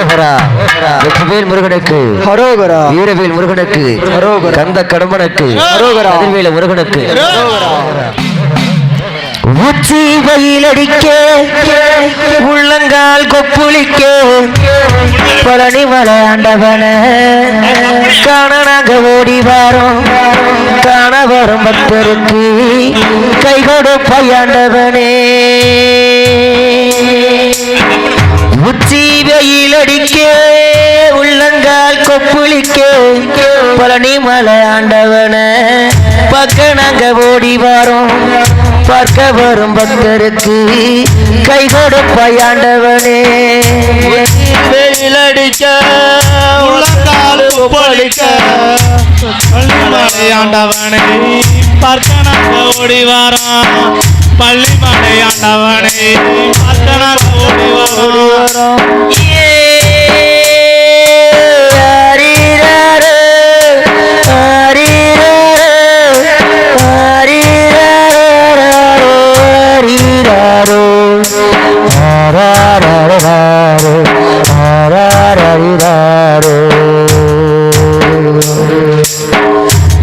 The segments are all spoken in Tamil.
ஓஹரா. வெற்றிவேல் முருகனுக்கு. ஹரோகரா. வீரவேல் முருகனுக்கு. அரோகரா. கந்த கடம்பனுக்கு அரோகரா. கதிர்வேல முருகனுக்கு. உச்சி வெயிலடிக்க உள்ளங்கால் கொப்புளிக்க பழனி மலையாண்டவன காண நாங்க ஓடி வாரோம். காண வரும் பக்தருக்கு கை கொடு வெயில் அடிக்கே உள்ளங்கால் கொப்புளிக்கே பழனி மலை ஆண்டவன. பக்க நாங்க ஓடி வரோம் பார்க்க வரும் பக்தருக்கு கை கொடுப்பையாண்டவனே வெயில் அடிக்க உள்ளங்கால் பொழிக்க ஆண்டவனே. பார்க்க நாங்க ஓடி வரோம் பள்ளிமலையாண்டவனை பார்க்க நாங்க ஓடி வரோம்.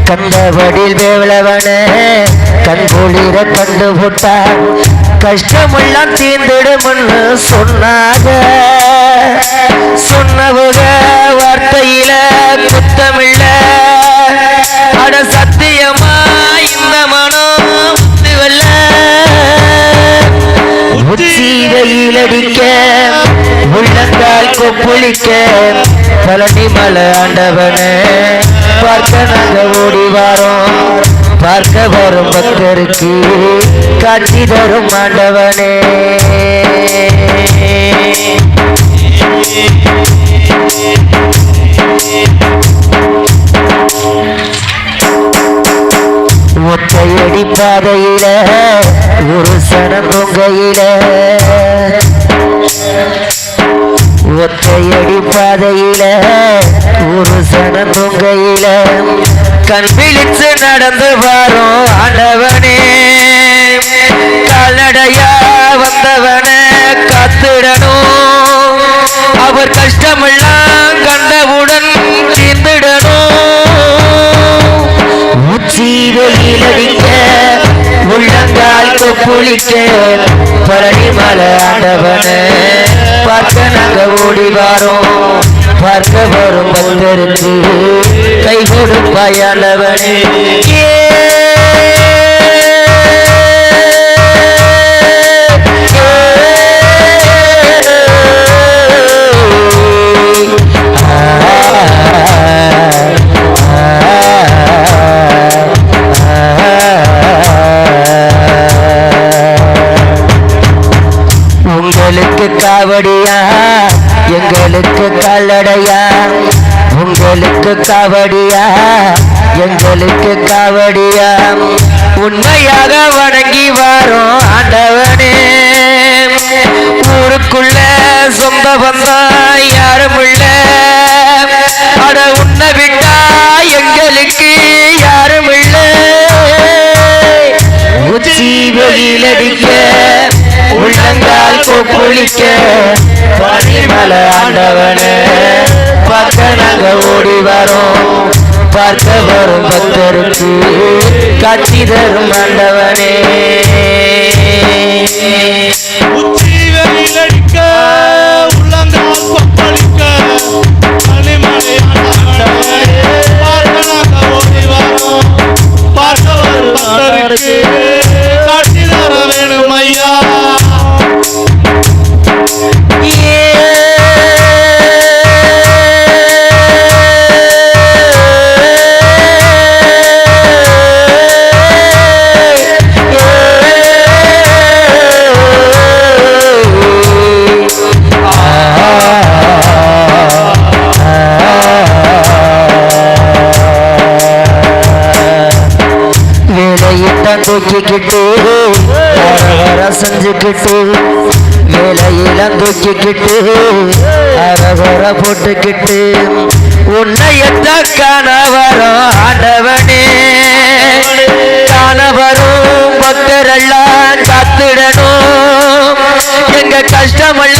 கண்டபடில் வேவலவன கண் குளிர கண்டு விட்டார் கஷ்டமெல்லாம் தீர்ந்திடும்னு சொன்னாங்க சொன்னவங்க வார்த்தையில குத்தமில்ல. அட சத்தியமா இந்த மனம் ஒத்துவல்ல உச்சி வெயிலடிக்க உள்ளங்கால் கொப்புளிக்க. பழனி மலை ஆண்டவன பார்க்கணும். வாரோம். பார்க்க வரும் பக்தருக்கு காட்சி தரும் ஆண்டவனே. ஒத்தையடி பாதையில ஒரு சனம் தொங்கையில ஒத்தையடி பாதையில ஒரு சனம் தொங்கையில கண் விழித்து நடந்து வரும் ஆண்டவனே. கால்நடையா வந்தவன காத்திடணும். உள்ளங்கால் பழனி மலை ஆண்டவன. பார்க்க நாங்க ஓடி வாரோம். பார்க்க வரும் பக்தருக்கு. கை கொடுப்பாயாண்டவனே காவடியா? எங்களுக்கு கல்லடையா? உங்களுக்கு காவடியா? எங்களுக்கு காவடியா? உண்மையாக வணங்கி வரோம் ஆண்டவனே. ஊருக்குள்ள சொந்த வந்தா யாரும் இல்ல அட உன்ன விட்டா எங்களுக்கு யாரும் இல்ல உச்சி வெயிலடிக்க உள்ளங்கால் கொப்புளிக்க பனிமலை ஆண்டவனே பார்க்க ஓடி வரும். பார்க்க வரும் பக்தருக்கு கட்டி தரும் ஆண்டவனே. தூக்கிக்கிட்டு வர செஞ்சுக்கிட்டு வேலையில தூக்கிக்கிட்டு அரவர போட்டுக்கிட்டு உன்னையத்த காண வரும் ஆண்டவனே. கணவரும் பக்தரெல்லாம் காத்திடணும். எங்க கஷ்டமல்ல